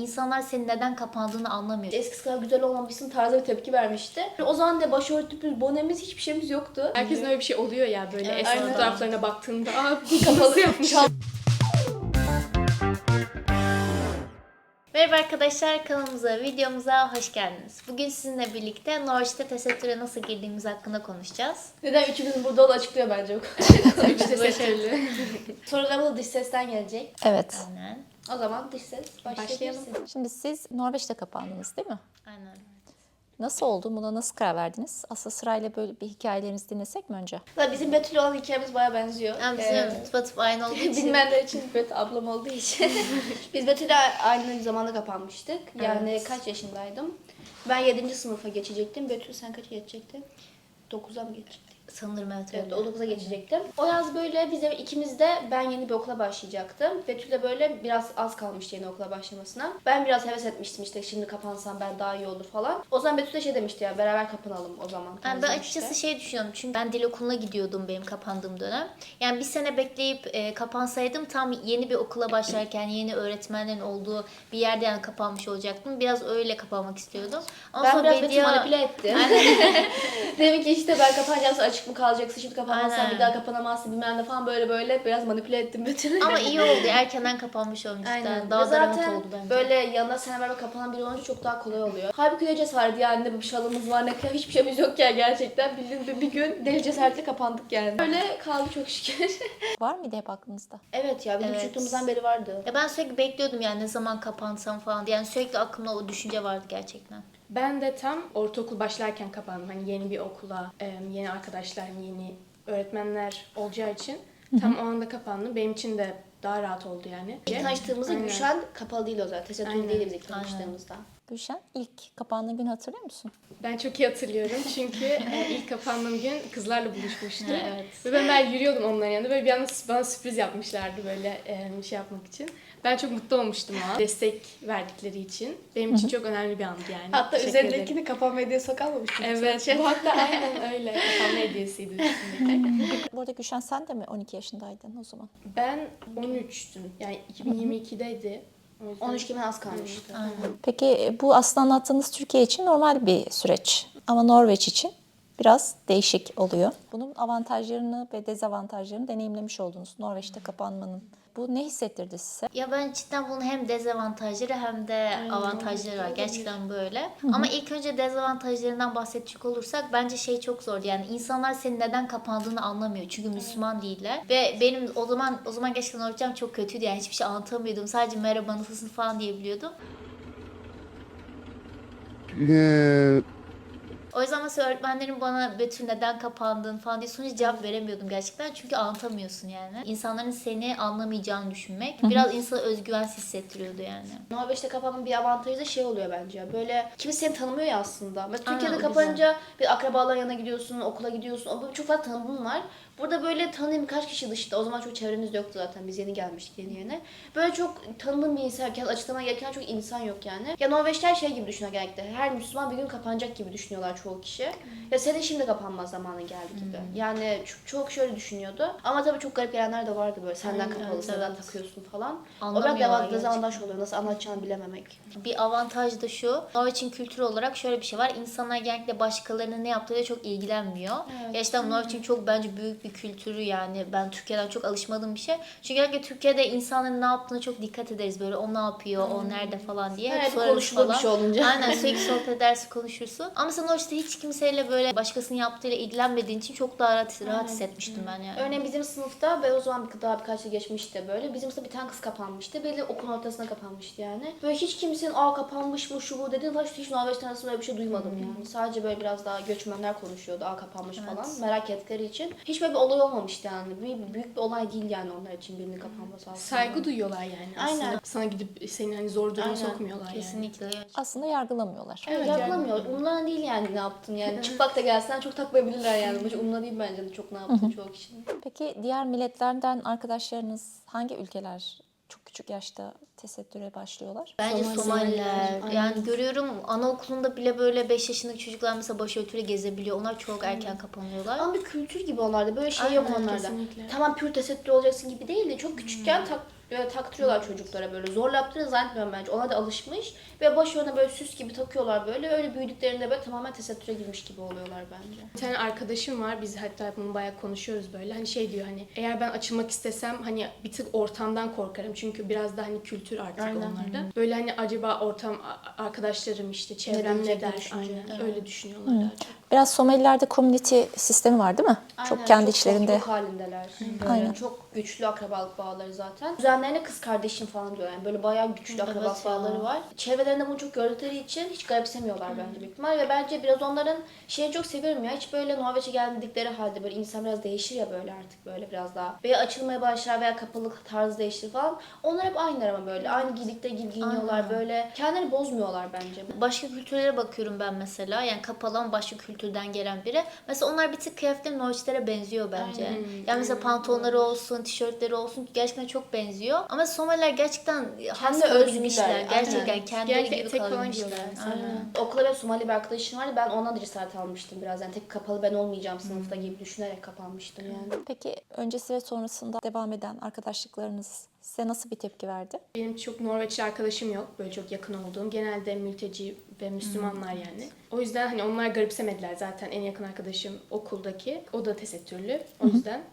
İnsanlar senin neden kapandığını anlamıyor. Eskisi kadar güzel olmamışsın tarzı bir tepki vermişti. O zaman da başörtümüz, bonemiz hiçbir şeyimiz yoktu. Herkesin öyle bir şey oluyor ya böyle Evet, eski aynen. fotoğraflarına baktığında aa bu nasıl yapmış? Merhaba arkadaşlar kanalımıza, videomuza hoş geldiniz. Bugün sizinle birlikte Norveç'te tesettüre nasıl girdiğimiz hakkında konuşacağız. Neden üçümüzün burada olduğu açıklıyor bence o Üç başarılı. Sorularımız da dış sesten gelecek. Evet. Aynen. O zaman dış ses başlayabilirsin. Şimdi siz Norveç'te kapandınız değil mi? Aynen. Nasıl oldu? Buna nasıl karar verdiniz? Aslında sırayla böyle bir hikayelerinizi dinlesek mi önce? Valla Bizim Betül'le olan hikayemiz baya benziyor. Yani bizim Ee, tıpatıp aynı olduğu için. Bilmeyenler için Betül ablam olduğu için. Biz Betül'le aynı zamanda kapanmıştık. Yani Evet. kaç yaşındaydım? Ben 7. sınıfa geçecektim. Betül sen kaça geçecektin? 9'a mı geçecektin? Sanırım evet Evet, öyle. o 9'a geçecektim. O yaz böyle bize ikimiz de ben yeni bir okula başlayacaktım. Betül de böyle biraz az kalmıştı yeni okula başlamasına. Ben biraz heves etmiştim işte şimdi kapansam ben daha iyi olur falan. O zaman Betül de şey demişti ya beraber kapanalım o zaman. Yani ben açıkçası şey düşünüyorum çünkü ben dil okuluna gidiyordum benim kapandığım dönem. Yani bir sene bekleyip e, kapansaydım tam yeni bir okula başlarken yeni öğretmenlerin olduğu bir yerde yani kapanmış olacaktım. Biraz öyle kapanmak istiyordum. Ama ben sonra biraz Bedia- manipüle ettim. Demek ki işte ben kapanacağım açık mı kalacaksın şimdi kapanmazsan Aynen. bir daha kapanamazsın bilmem ne falan böyle böyle biraz manipüle ettim Betül'ü. Ama iyi oldu. Erkenden kapanmış olmuş. Aynen. Daha Ve da rahat zaten oldu bence. böyle yanında sen beraber kapanan biri olunca çok daha kolay oluyor. Halbuki ne cesaret yani ne bir şalımız var ne kadar hiçbir şeyimiz yok ya gerçekten. Bildiğin bir, bir gün deli cesaretle kapandık yani. Öyle kaldı çok şükür. Var mıydı hep aklınızda? evet ya bizim Evet. çocukluğumuzdan beri vardı. Ya ben sürekli bekliyordum yani ne zaman kapansam falan diye. Yani sürekli aklımda o düşünce vardı gerçekten. Ben de tam ortaokul başlarken kapandım. Hani yeni bir okula, yeni arkadaşlar, yeni öğretmenler olacağı için tam o anda kapandım. Benim için de daha rahat oldu yani. İlk tanıştığımızda. Gülşen kapalı değil o zaten. Tesettür Aynen. değildi ilk tanıştığımızda. Gülşen ilk kapandığın günü hatırlıyor musun? Ben çok iyi hatırlıyorum çünkü e, ilk kapandığım gün kızlarla buluşmuştum. Evet. Ve ben, ben yürüyordum onların yanında. Böyle bir anda bana sürpriz yapmışlardı böyle e, şey yapmak için. Ben çok mutlu olmuştum o an. Destek verdikleri için. Benim için çok önemli bir andı yani. Hatta Teşekkür ederim. üzerindekini kapanma diye sokalmamıştım. Evet, bu hatta aynen öyle. Kapanma hediyesiydi üstündeki. Bu arada Gülşen sen de mi 12 yaşındaydın o zaman? Ben 13'tüm. Yani 2022'deydi. O yüzden- 13 kimin az kalmıştı. Aynen. Peki e, bu aslında anlattığınız Türkiye için normal bir süreç. Ama Norveç için biraz değişik oluyor. Bunun avantajlarını ve dezavantajlarını deneyimlemiş oldunuz Norveç'te kapanmanın. Bu ne hissettirdi size? Ya ben cidden bunun hem dezavantajları hem de avantajları var. Gerçekten böyle. Ama ilk önce dezavantajlarından bahsedecek olursak bence şey çok zordu. Yani insanlar senin neden kapandığını anlamıyor. Çünkü Müslüman değiller. Ve benim o zaman o zaman gerçekten Norveççem çok kötüydü. Yani hiçbir şey anlatamıyordum. Sadece merhaba nasılsın falan diyebiliyordum. Ee, O yüzden mesela öğretmenlerim bana Betül neden kapandın falan diye sonuç cevap veremiyordum gerçekten. Çünkü anlatamıyorsun yani. İnsanların seni anlamayacağını düşünmek biraz insana özgüvensiz hissettiriyordu yani. Norveç'te kapanmanın bir avantajı da şey oluyor bence. Böyle kimse seni tanımıyor ya aslında. Mesela Aynen, Türkiye'de o kapanınca bir akrabaların yanına gidiyorsun, okula gidiyorsun. O böyle çok fazla tanıdığın var. Burada böyle tanıdığım birkaç kişi dışında. O zaman çok çevremiz yoktu zaten. Biz yeni gelmiştik yeni yeni. Böyle çok tanıdığım bir insan, kendi açıklama gereken çok insan yok yani. Ya Norveçler şey gibi düşünüyor genellikle. Her Müslüman bir gün kapanacak gibi düşünüyorlar çoğu kişi. Ya senin şimdi kapanma zamanı geldi gibi. Yani çok, çok şöyle düşünüyordu. Ama tabii çok garip gelenler de vardı böyle. Senden Aynen, kapalısın, neden evet. takıyorsun falan. O biraz Anlamıyorlar deva- dezavantaj oluyor. Nasıl anlatacağını bilememek. Bir avantaj da şu. Norveç'in kültürü olarak şöyle bir şey var. İnsanlar genellikle başkalarının ne yaptığıyla çok ilgilenmiyor. Gerçekten Norveç'in çok bence büyük bir kültürü yani. Ben Türkiye'den çok alışmadığım bir şey. Çünkü genellikle Türkiye'de insanların ne yaptığına çok dikkat ederiz. Böyle o ne yapıyor, o nerede falan diye. Evet, bir sorarız konuşulur bir şey olunca. Aynen sürekli sohbet edersin, konuşursun. Ama mesela Norveç'te hiç kimseyle böyle başkasının yaptığıyla ilgilenmediğin için çok daha rahat, rahat hissetmiştim ben yani. Örneğin bizim sınıfta ben o zaman bir- daha birkaç yıl geçmişti böyle. Bizim sınıfta bir tane kız kapanmıştı. Belli okulun ortasına kapanmıştı yani. Böyle hiç kimsenin aa kapanmış bu şu bu dediğin falan hiç Norveç'ten arasında böyle bir şey duymadım yani. Sadece böyle biraz daha göçmenler konuşuyordu aa kapanmış falan merak ettikleri için. Hiç böyle bir olay olmamıştı yani. Büyük, büyük bir olay değil yani onlar için birinin kapanması aslında. Saygı duyuyorlar yani aslında. Aynen. Sana gidip seni hani zor duruma Aynen. sokmuyorlar yani. Kesinlikle. Aslında yargılamıyorlar. Evet, Evet, yapılamıyor. Umurlarına değil yani ne yaptın yani. Çıplak da gelsen çok takmayabilirler yani. Bu Umurlarına değil bence de çok ne yaptın çoğu kişinin. Peki diğer milletlerden arkadaşlarınız hangi ülkeler küçük yaşta tesettüre başlıyorlar? Bence Somaliler, Somaliler. aynen. Yani görüyorum anaokulunda bile böyle 5 yaşındaki çocuklar mesela başörtüyle gezebiliyor. Onlar çok erken kapanıyorlar. Ama bir kültür gibi onlarda. Böyle şey Aynen, yok onlarda. kesinlikle. Tamam pür tesettür olacaksın gibi değil de çok küçükken tak Böyle taktırıyorlar çocuklara böyle. Zorla yaptığını zannetmiyorum bence. Ona da alışmış. Ve başlarına böyle süs gibi takıyorlar böyle. Öyle büyüdüklerinde böyle tamamen tesettüre girmiş gibi oluyorlar bence. Bir tane arkadaşım var. Biz hatta bunu bayağı konuşuyoruz böyle. Hani şey diyor hani eğer ben açılmak istesem hani bir tık ortamdan korkarım. Çünkü biraz da hani kültür artık Aynen. onlarda. Böyle hani acaba ortam arkadaşlarım işte çevrem ne diyecek der? Aynen. Öyle düşünüyorlar daha çok. Biraz Somalilerde community sistemi var değil mi? Aynen, çok kendi içlerinde. topluluk halindeler. Böyle Aynen. çok güçlü akrabalık bağları zaten. Düzenlerine kız kardeşim falan diyor yani. Böyle bayağı güçlü Evet akrabalık ya. bağları var. Çevrelerinde bunu çok gördükleri için hiç garipsemiyorlar bence büyük ihtimal. Ve bence biraz onların şeyini çok seviyorum ya. Hiç böyle Norveç'e geldikleri halde böyle insan biraz değişir ya böyle artık böyle biraz daha. Veya açılmaya başlar veya kapalılık tarzı değiştir falan. Onlar hep aynılar ama böyle. Aynı giydikleri gibi giyiniyorlar böyle. Kendilerini bozmuyorlar bence. Başka kültürlere bakıyorum ben mesela. Yani kapalı ama başka kültürden gelen biri. Mesela onlar bir tık kıyafetleri Norveçlere benziyor bence. Aynen. Yani mesela pantolonları olsun, tişörtleri olsun gerçekten çok benziyor. Ama Somaliler gerçekten has özgüler, Gerçekten aynen. kendileri gibi. Aynen. Okulda benim Somali bir arkadaşım vardı. Ben ondan da cesaret almıştım biraz. Yani tek kapalı ben olmayacağım sınıfta gibi düşünerek kapanmıştım yani. Peki öncesi ve sonrasında devam eden arkadaşlıklarınız size nasıl bir tepki verdi? Benim çok Norveçli arkadaşım yok. Böyle çok yakın olduğum. Genelde mülteci ve Müslümanlar yani. O yüzden hani onlar garipsemediler zaten. En yakın arkadaşım okuldaki. O da tesettürlü. O yüzden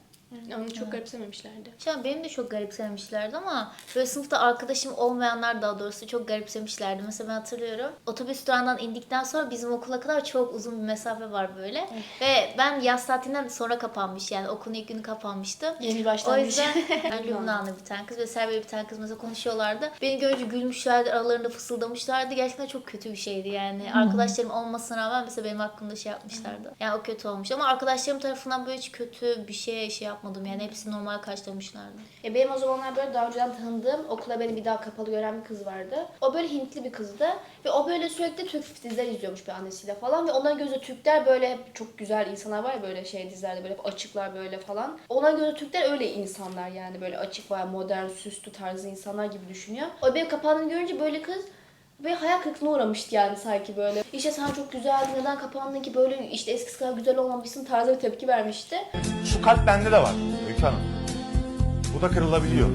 onu çok garipsememişlerdi. An benim de çok garipsemişlerdi ama böyle sınıfta arkadaşım olmayanlar daha doğrusu çok garipsemişlerdi. Mesela ben hatırlıyorum otobüs durağından indikten sonra bizim okula kadar çok uzun bir mesafe var böyle. Ve ben yaz tatilinden sonra kapanmış yani okulun ilk günü kapanmıştı. Yeni bir O yüzden ben Lübnanlı bir tane kız ve Serbiya bir tane kız mesela konuşuyorlardı. Beni görünce gülmüşlerdi, aralarında fısıldamışlardı. Gerçekten çok kötü bir şeydi yani. Arkadaşlarım olmasına rağmen mesela benim hakkımda şey yapmışlardı. Yani o kötü olmuş ama arkadaşlarım tarafından böyle hiç kötü bir şey şey yapmadım. Yani hepsi normal karşılamışlardı. E benim o zamanlar böyle daha önceden tanıdığım okula beni bir daha kapalı gören bir kız vardı. O böyle Hintli bir kızdı ve o böyle sürekli Türk diziler izliyormuş bir annesiyle falan ve onların gözü Türkler böyle hep çok güzel insanlar var ya böyle şey dizilerde böyle açıklar böyle falan. Onların gözü Türkler öyle insanlar yani böyle açık var modern süslü tarzı insanlar gibi düşünüyor. O benim kapandığını görünce böyle kız ve hayal kırıklığına uğramıştı yani sanki böyle. İşte sen çok güzeldin neden kapandın ki böyle işte eskisi kadar güzel olmamışsın tarzı bir tepki vermişti. Şu kalp bende de var Öykü Hanım. Bu da kırılabiliyor.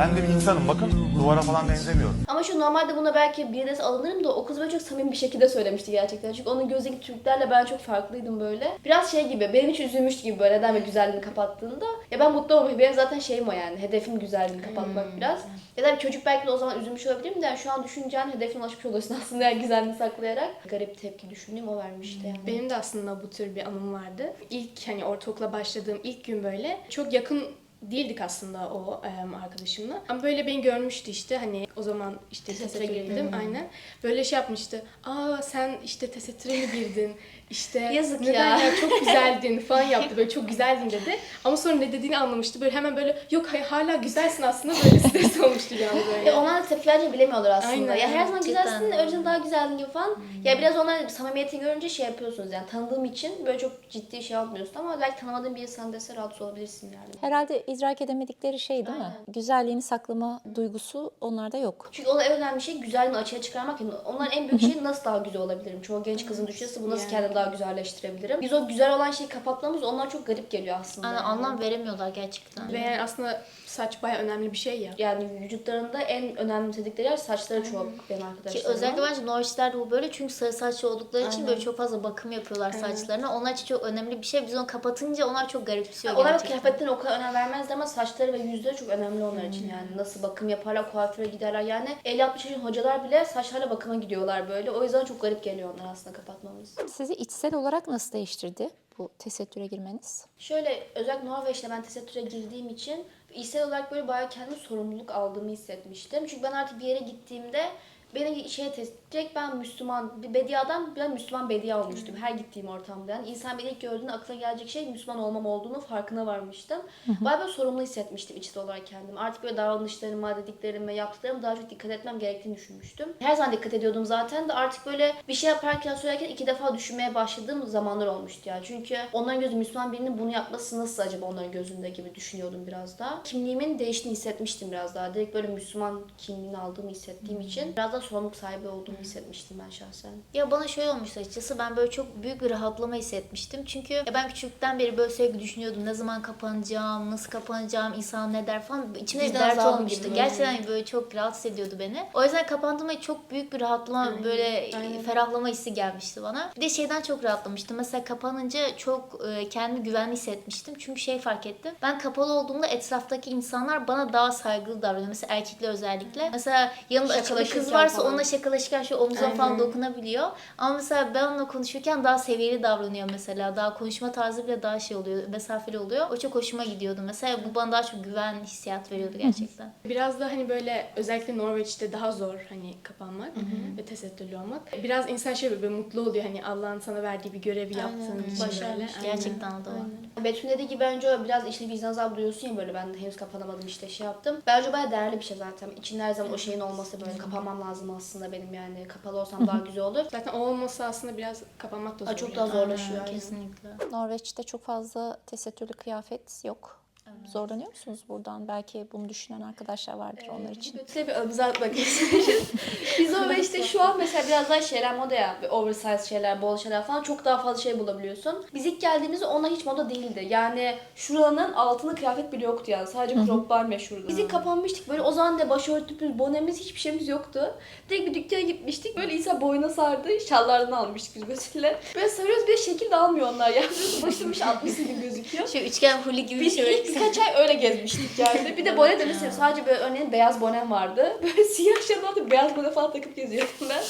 Ben de bir insanım bakın duvara falan benzemiyorum. Ama şu normalde buna belki bir de alınırım da o kız böyle çok samimi bir şekilde söylemişti gerçekten. Çünkü onun gözdeki Türklerle ben çok farklıydım böyle. Biraz şey gibi, benim hiç üzülmüştü gibi böyle neden böyle güzelliğini kapattığında. Ya ben mutlu olmuyorum. Benim zaten şeyim o yani. Hedefim güzelliğini kapatmak biraz. Ya da bir çocuk belki de o zaman üzülmüş olabilirim de yani şu an düşüneceğin hedefine ulaşmış oluyorsun aslında yani güzelliğini saklayarak. Garip tepki düşündüğüm o vermişti yani. Benim de aslında bu tür bir anım vardı. İlk hani ortaokula başladığım ilk gün böyle çok yakın değildik aslında o em, arkadaşımla. Ama böyle beni görmüştü işte hani o zaman işte tesettüre girdim aynen. Böyle şey yapmıştı. Aa sen işte tesettüre mi girdin? İşte Yazık neden ya." ya çok güzeldin falan yaptı. Böyle çok güzeldin dedi. Ama sonra ne dediğini anlamıştı. Böyle hemen böyle yok hayır hala güzelsin aslında böyle stres olmuştu yani böyle. E onlar da tepki verince bilemiyorlar aslında. Aynen, ya her zaman cidden güzelsin, de. önceden daha güzeldin gibi falan. Ya biraz onlar samimiyeti görünce şey yapıyorsunuz yani tanıdığım için böyle çok ciddi şey yapmıyorsun ama belki tanımadığın bir insan dese rahatsız olabilirsin yani. Herhalde idrak edemedikleri şey değil mi? Güzelliğini saklama duygusu onlarda yok. Çünkü onun en önemli şey güzelliğini açığa çıkarmak. Yani onların en büyük şeyi nasıl daha güzel olabilirim? Çoğu genç kızın düşüncesi bu nasıl Yani. kendimi daha güzelleştirebilirim? Biz o güzel olan şeyi kapatmamız onlar çok garip geliyor aslında. Yani yani. anlam veremiyorlar gerçekten. Ve yani aslında saç baya önemli bir şey ya. Yani vücutlarında en önemsedikleri yer saçları çok benim Ki arkadaşlarımın. özellikle bence Norveçlerde bu böyle çünkü sarı saçlı oldukları için Aynen. böyle çok fazla bakım yapıyorlar saçlarına. Onlar için çok önemli bir şey. Biz onu kapatınca onlar çok garipsiyor Onlar kıyafetlerine o kadar önem vermezler ama saçları ve yüzleri çok önemli onlar için yani. Nasıl bakım yaparlar, kuaföre giderler yani. 50-60 yaşın hocalar bile saçlarla bakıma gidiyorlar böyle. O yüzden çok garip geliyor onlar aslında kapatmamız. Sizi içsel olarak nasıl değiştirdi bu tesettüre girmeniz? Şöyle özellikle Norveç'te ben tesettüre girdiğim için içsel olarak böyle bayağı kendime sorumluluk aldığımı hissetmiştim. Çünkü ben artık bir yere gittiğimde beni şey tes- direkt ben Müslüman, bir bediadan ben Müslüman bedia olmuştum her gittiğim ortamda. Yani insan beni ilk gördüğünde aklına gelecek şey Müslüman olmam olduğunu farkına varmıştım. Bayağı böyle sorumlu hissetmiştim içsel olarak kendimi. Artık böyle davranışlarıma, dediklerime, yaptıklarıma daha çok dikkat etmem gerektiğini düşünmüştüm. Her zaman dikkat ediyordum zaten de artık böyle bir şey yaparken söylerken iki defa düşünmeye başladığım zamanlar olmuştu yani. Çünkü onların gözü Müslüman birinin bunu yapması nasıl acaba onların gözünde gibi düşünüyordum biraz daha. Kimliğimin değiştiğini hissetmiştim biraz daha. Direkt böyle Müslüman kimliğini aldığımı hissettiğim için biraz daha daha sorumluluk sahibi olduğumu hissetmiştim ben şahsen. Ya bana şöyle olmuştu açıkçası ben böyle çok büyük bir rahatlama hissetmiştim. Çünkü ya ben küçükten beri böyle sürekli düşünüyordum ne zaman kapanacağım, nasıl kapanacağım, insan ne der falan. İçimde bir dert olmuştu. gibi. Gerçekten böyle çok rahatsız ediyordu beni. O yüzden kapandığımda çok büyük bir rahatlama böyle ferahlama hissi gelmişti bana. Bir de şeyden çok rahatlamıştım. Mesela kapanınca çok e, kendimi güvenli hissetmiştim. Çünkü şey fark ettim. Ben kapalı olduğumda etraftaki insanlar bana daha saygılı davranıyor. Mesela erkekler özellikle. Mesela yanımda açık bir kız Şakalaşırken varsa falan. onunla şakalaşırken şu omzuna falan dokunabiliyor. Ama mesela ben onunla konuşurken daha seviyeli davranıyor mesela. Daha konuşma tarzı bile daha şey oluyor, mesafeli oluyor. O çok hoşuma gidiyordu. Mesela bu bana daha çok güven hissiyat veriyordu gerçekten. Biraz da hani böyle özellikle Norveç'te daha zor hani kapanmak ve tesettürlü olmak. Biraz insan şey böyle mutlu oluyor hani Allah'ın sana verdiği bir görevi yaptığın için böyle. Başarmış. Aynen. Gerçekten o da var. Betül dediği gibi bence o biraz işte vicdan azabı duyuyorsun ya böyle ben de henüz kapanamadım işte şey yaptım. Bence baya değerli bir şey zaten. İçinde her zaman o şeyin olması böyle kapanmam lazım aslında benim yani. Kapalı olsam daha güzel olur. Zaten o olması aslında biraz kapanmak da zor. Aa, çok daha zorlaşıyor. Aynen, kesinlikle. Norveç'te çok fazla tesettürlü kıyafet yok. Zorlanıyor musunuz buradan? Belki bunu düşünen arkadaşlar vardır onlar için. Götüre bir omza atmak Biz o işte şu an mesela biraz daha şeyler moda ya. Oversize şeyler, bol şeyler falan çok daha fazla şey bulabiliyorsun. Biz ilk geldiğimizde ona hiç moda değildi. Yani şuranın altında kıyafet bile yoktu yani. Sadece croplar meşhurdu. Biz ilk kapanmıştık. Böyle o zaman da başörtümüz, bonemiz hiçbir şeyimiz yoktu. Direkt bir dükkana gitmiştik. Böyle insan boyuna sardı. Şallardan almıştık biz mesela. Böyle sarıyoruz bir de şekil de almıyor onlar. Yani başlamış 60 gibi gözüküyor. Şu üçgen huli gibi bir şey. Birkaç ay öyle gezmiştik yani. Bir de bone de mesela sadece böyle örneğin beyaz bonem vardı. Böyle siyah şalvarda beyaz bone falan takıp geziyordum ben.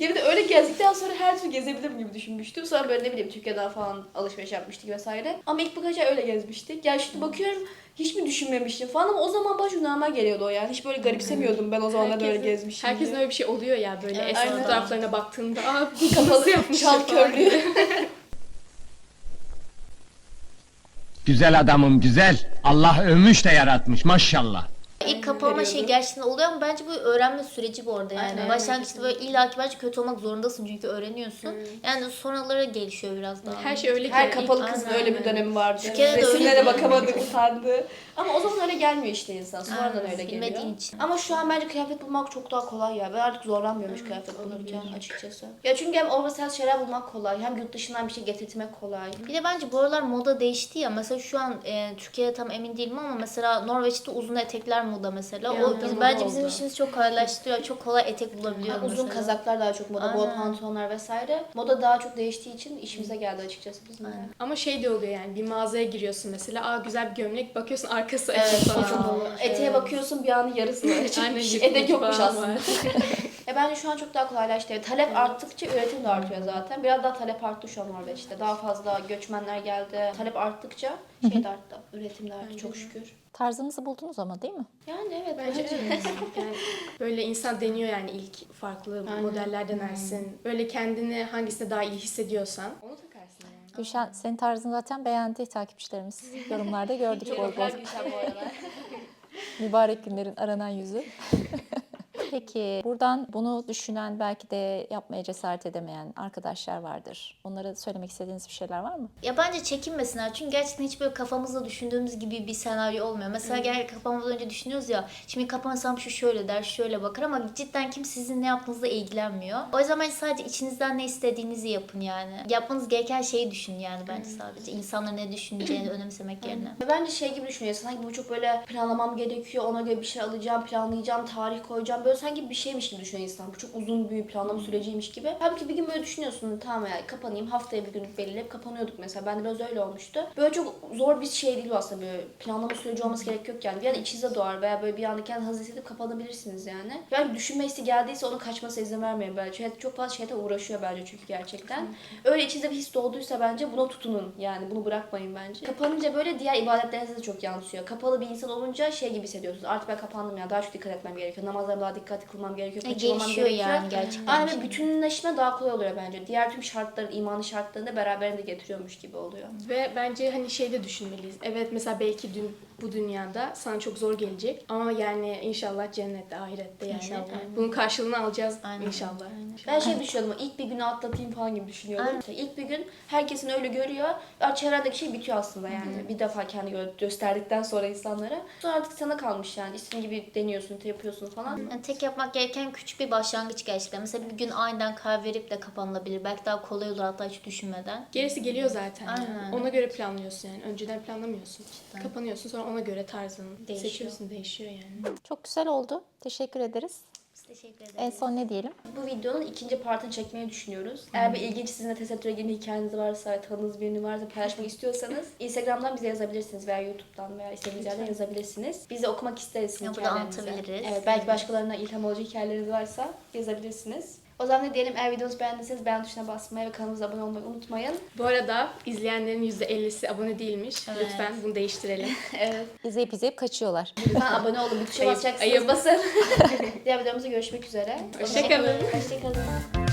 Ya bir de öyle gezdikten sonra her türlü gezebilirim gibi düşünmüştüm. Sonra böyle ne bileyim Türkiye'den falan alışveriş yapmıştık vesaire. Ama ilk birkaç ay öyle gezmiştik. Yani şimdi bakıyorum hiç mi düşünmemiştim falan ama o zaman baş normal geliyordu o yani. Hiç böyle garipsemiyordum ben o zamanlar böyle Herkesin- gezmişim Herkesin diye. öyle bir şey oluyor ya böyle Evet, eski fotoğraflarına baktığında aa bu yapmış çal körlüğü. diye. Güzel adamım güzel. Allah övmüş de yaratmış maşallah. İlk kapanma şey gerçekten oluyor ama bence bu öğrenme süreci bu arada yani. Aynen, Başlangıçta böyle illaki bence kötü olmak zorundasın çünkü öğreniyorsun. Yani sonraları gelişiyor biraz daha. Her şey öyle ki. Her ilk- kapalı kızın Aynen. öyle bir dönemi vardı. Türkiye'de de Resimlere öyle. bakamadı, utandı. Ama o zaman öyle gelmiyor işte insan. Sonradan Aynen, öyle geliyor. için. Ama şu an bence kıyafet bulmak çok daha kolay ya. Ben artık zorlanmıyorum hiç kıyafet bulurken açıkçası. Ya çünkü hem oversize şeyler bulmak kolay, hem yurt dışından bir şey getirtmek kolay. Bir de bence bu aralar moda değişti ya. Mesela şu an e, Türkiye'de tam emin değilim ama mesela Norveç'te uzun etekler moda mesela. Bir o biz, moda bence bizim oldu. işimizi çok kolaylaştırıyor. Çok kolay etek bulabiliyoruz Yani uzun mesela. kazaklar daha çok moda, bol Aynen. pantolonlar vesaire. Moda daha çok değiştiği için işimize geldi açıkçası bizim de. Ama şey de oluyor yani bir mağazaya giriyorsun mesela aa güzel bir gömlek bakıyorsun arkası Evet, açık falan. çok. Eteğe bakıyorsun bir anı yarısı Aynen, açıkmış. yırtmış Edek yokmuş aslında. E bence şu an çok daha kolaylaştı. Evet, Talep arttıkça üretim de artıyor zaten. Biraz daha talep arttı şu an Norveç'te. Daha fazla göçmenler geldi. Talep arttıkça şey de arttı. Üretim de arttı çok şükür. Tarzınızı buldunuz ama değil mi? Yani evet Bence bence. evet. yani böyle insan deniyor yani ilk farklı Aynen. modeller denersin. Böyle kendini hangisinde daha iyi hissediyorsan onu takarsın yani. Gülşen senin tarzını zaten beğendi takipçilerimiz. Yorumlarda gördük bol bol. Mübarek günlerin aranan yüzü. Peki buradan bunu düşünen belki de yapmaya cesaret edemeyen arkadaşlar vardır. Onlara söylemek istediğiniz bir şeyler var mı? Ya bence çekinmesinler çünkü gerçekten hiç böyle kafamızda düşündüğümüz gibi bir senaryo olmuyor. Mesela gel kapanmadan önce düşünüyoruz ya şimdi kapansam şu şöyle der şöyle bakar ama cidden kim sizin ne yaptığınızla ilgilenmiyor. O yüzden bence sadece içinizden ne istediğinizi yapın yani. Yapmanız gereken şeyi düşünün yani bence sadece. İnsanların ne düşüneceğini önemsemek yerine. Bence şey gibi düşünüyor. Sanki bu çok böyle planlamam gerekiyor. Ona göre bir şey alacağım, planlayacağım, tarih koyacağım. Böyle sanki bir şeymiş gibi düşünüyor insan. Bu çok uzun bir planlama süreciymiş gibi. Halbuki bir gün böyle düşünüyorsun. Tamam ya kapanayım. Haftaya bir günlük belirleyip kapanıyorduk mesela. Ben de biraz öyle olmuştu. Böyle çok zor bir şey değil aslında böyle planlama süreci olması gerek yok yani. Bir an içinize doğar veya böyle bir anda kendinizi hazır hissedip kapanabilirsiniz yani. Yani düşünme hissi geldiyse onun kaçmasına izin vermeyin bence. Çok fazla şeyde uğraşıyor bence çünkü gerçekten. Öyle içinizde bir his doğduysa bence buna tutunun. Yani bunu bırakmayın bence. Kapanınca böyle diğer ibadetlerinize de çok yansıyor. Kapalı bir insan olunca şey gibi hissediyorsunuz. Artık ben kapandım ya daha çok dikkat etmem gerekiyor. Namazlarıma daha dikkat kılmam gerekiyor. E, Kaçırmamam gelişiyor gerekiyor. yani gerçekten. Aynen ve bütünleşme daha kolay oluyor bence. Diğer tüm şartların, imanı şartlarını da beraberinde getiriyormuş gibi oluyor. Ve bence hani şey de düşünmeliyiz. Evet mesela belki dün bu dünyada sana çok zor gelecek. Ama yani inşallah cennette, ahirette yani. İnşallah. Bunun karşılığını alacağız Aynen. inşallah. Ben şey düşünüyordum, ilk bir günü atlatayım falan gibi düşünüyordum. Aynen. İlk bir gün herkesin öyle görüyor. Ya çevrendeki şey bitiyor aslında yani. Bir defa kendi gö- gösterdikten sonra insanlara. Sonra artık sana kalmış yani. İstediğin gibi deniyorsun, yapıyorsun falan. Yani tek yapmak gereken küçük bir başlangıç gerçekten. Mesela bir gün aniden karar verip de kapanılabilir. Belki daha kolay olur hatta hiç düşünmeden. Gerisi geliyor zaten. yani. Aynen. Ona göre planlıyorsun yani. Önceden planlamıyorsun. Kapanıyorsun sonra ona göre tarzını Değişiyor. seçiyorsun, değişiyor yani. Çok güzel oldu. Teşekkür ederiz. Biz teşekkür ederiz. En son ne diyelim? Bu videonun ikinci partını çekmeyi düşünüyoruz. Eğer bir ilginç sizin de tesettüre girme hikayeniz varsa, tanıdığınız birini varsa paylaşmak istiyorsanız Instagram'dan bize yazabilirsiniz veya YouTube'dan veya istediğiniz yerden yazabilirsiniz. Biz de okumak isteriz Ya burada hikayelerinizi. anlatabiliriz. Evet, belki başkalarına ilham olacak hikayeleriniz varsa yazabilirsiniz. O zaman ne diyelim eğer videomuzu beğendiyseniz beğen tuşuna basmayı ve kanalımıza abone olmayı unutmayın. Bu arada izleyenlerin %50'si abone değilmiş. Lütfen bunu değiştirelim. Evet. İzleyip izleyip kaçıyorlar. Lütfen abone olun. Bir tuşa basacaksınız. ayıp. Basın. Diğer videomuzda görüşmek üzere. Hoşçakalın. Hoşçakalın.